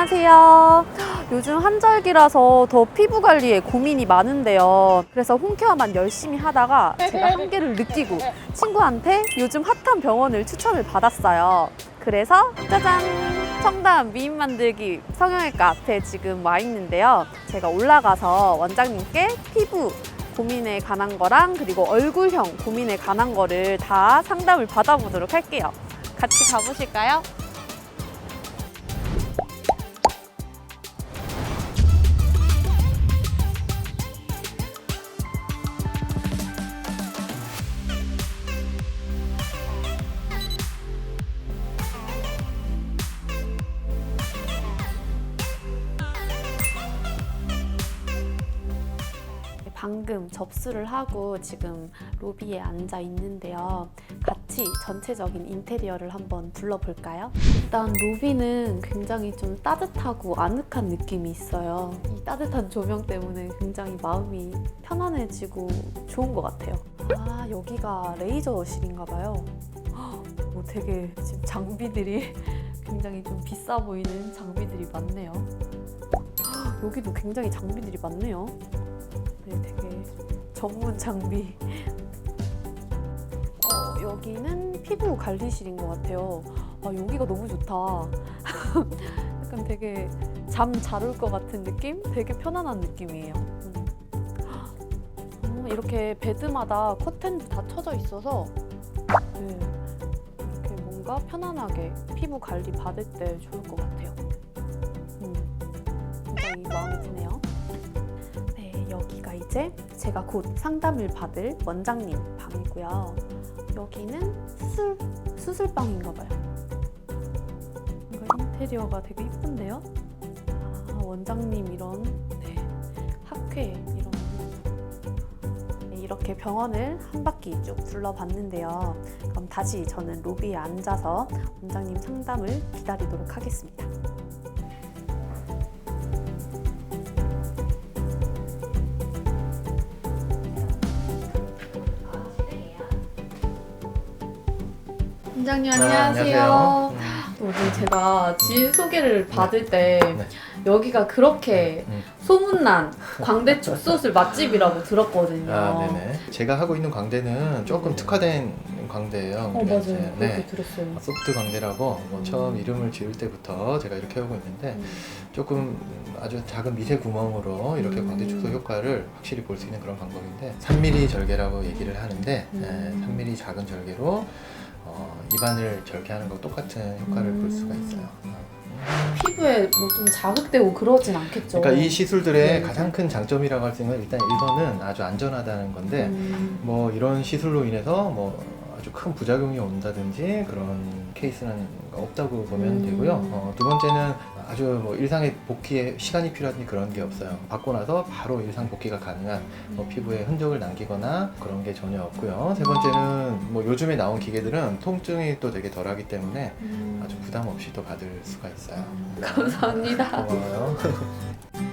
안녕하세요. 요즘 한절기라서 더 피부 관리에 고민이 많은데요. 그래서 홈케어만 열심히 하다가 제가 한계를 느끼고 친구한테 요즘 핫한 병원을 추천을 받았어요. 그래서 짜잔! 청담 미인 만들기 성형외과 앞에 지금 와 있는데요. 제가 올라가서 원장님께 피부 고민에 관한 거랑 그리고 얼굴형 고민에 관한 거를 다 상담을 받아보도록 할게요. 같이 가보실까요? 방금 접수를 하고 지금 로비에 앉아 있는데요. 같이 전체적인 인테리어를 한번 둘러볼까요? 일단 로비는 굉장히 좀 따뜻하고 아늑한 느낌이 있어요. 이 따뜻한 조명 때문에 굉장히 마음이 편안해지고 좋은 것 같아요. 아, 여기가 레이저실인가 봐요. 헉, 뭐 되게 지금 장비들이 굉장히 좀 비싸 보이는 장비들이 많네요. 헉, 여기도 굉장히 장비들이 많네요. 전문 장비. 어, 여기는 피부 관리실인 것 같아요. 아, 여기가 너무 좋다. 약간 되게 잠 잘 올 것 같은 느낌? 되게 편안한 느낌이에요. 음. 어, 이렇게 베드마다 커튼도 다 쳐져 있어서 네, 이렇게 뭔가 편안하게 피부 관리 받을 때 좋을 것 같아요. 음, 굉장히 마음에 드네요. 이제 제가 곧 상담을 받을 원장님 방이고요. 여기는 수술 수술방인가 봐요. 뭔가 인테리어가 되게 이쁜데요. 아, 원장님 이런 네, 학회 이런 네, 이렇게 병원을 한 바퀴 쭉 둘러봤는데요. 그럼 다시 저는 로비에 앉아서 원장님 상담을 기다리도록 하겠습니다. 원장님 아, 안녕하세요. 안녕하세요. 오늘 제가 지인 소개를 받을 때 네. 여기가 그렇게 음. 소문난 광대 축소술 맛집이라고 들었거든요. 아, 네네. 제가 하고 있는 광대는 조금 특화된 광대예요. 어 그러니까 맞아요. 이제, 그렇게 네. 들었어요. 소프트 광대라고 뭐 음. 처음 이름을 지을 때부터 제가 이렇게 하고 있는데 음. 조금 아주 작은 미세 구멍으로 이렇게 음. 광대 축소 효과를 확실히 볼 수 있는 그런 방법인데 3mm 절개라고 얘기를 하는데 음. 네, 3mm 작은 절개로 어, 입안을 절개하는 거 똑같은 효과를 볼 수가 음. 있어요. 어. 피부에 뭐 좀 자극되고 그러진 않겠죠. 그러니까 이 시술들의 네. 가장 큰 장점이라고 할 수 있는 건 일단 1번은 아주 안전하다는 건데 음. 뭐 이런 시술로 인해서 뭐 아주 큰 부작용이 온다든지 그런 케이스는 없다고 보면 음. 되고요. 어, 두 번째는 아주 뭐 일상의 복귀에 시간이 필요하든지 그런 게 없어요. 받고 나서 바로 일상 복귀가 가능한 뭐 피부에 흔적을 남기거나 그런 게 전혀 없고요. 세 번째는 뭐 요즘에 나온 기계들은 통증이 또 되게 덜하기 때문에 음. 아주 부담 없이 또 받을 수가 있어요. 감사합니다. 고마워요.